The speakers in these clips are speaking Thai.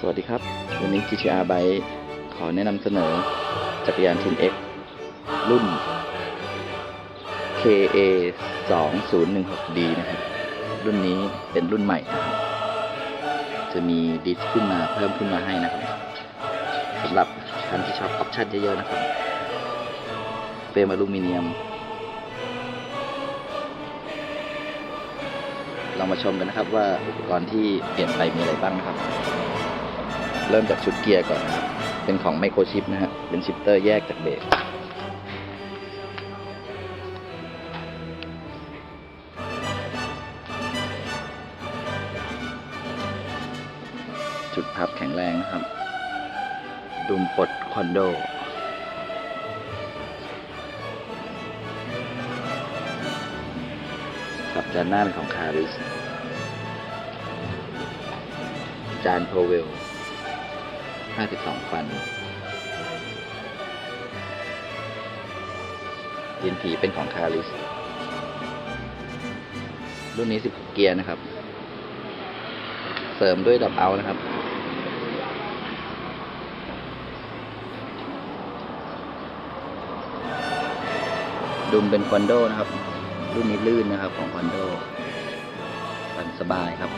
สวัสดีครับ วันนี้ GTR Bike ขอแนะนำเสนอ จักรยาน 10X รุ่น KA 2016D นะครับ รุ่นนี้เป็นรุ่นใหม่นะครับ จะมีดิสขึ้นมาเพิ่มขึ้นมาให้นะครับสำหรับท่านที่ชอบออปชั่นเยอะๆนะครับเฟรมอลูมิเนียม เรามาชมกันนะครับว่าอุปกรณ์ที่เปลี่ยนไปมีอะไรบ้างนะครับ เริ่มจากชุดเกียร์ก่อนนะครับ เป็นของไมโครชิปนะฮะ เป็นชิปเตอร์แยกจากเบรกจุดพับแข็งแรงนะครับ ดุมปลดคอนโดสับจานหน้าเป็นของคาริส จานโพเวล 52 ฟันดินผีเป็นของคาริส รุ่นนี้ 16 เกียร์นะครับ เสริมด้วยดับเอานะครับ ดุมเป็นคอนโดนะครับ รุ่นนี้ลื่นนะครับของคอนโดปั่นสบายครับ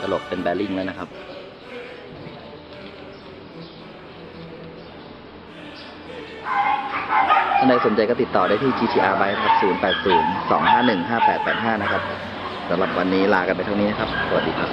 กระโหลกเป็นแบริ่งแล้วนะครับ ท่านใดสนใจก็ติดต่อได้ที่ GTR b i ครับ 0802515885 นะครับสำหรับวันนี้ลากันไปเท่านี้นะครับ สวัสดีครับ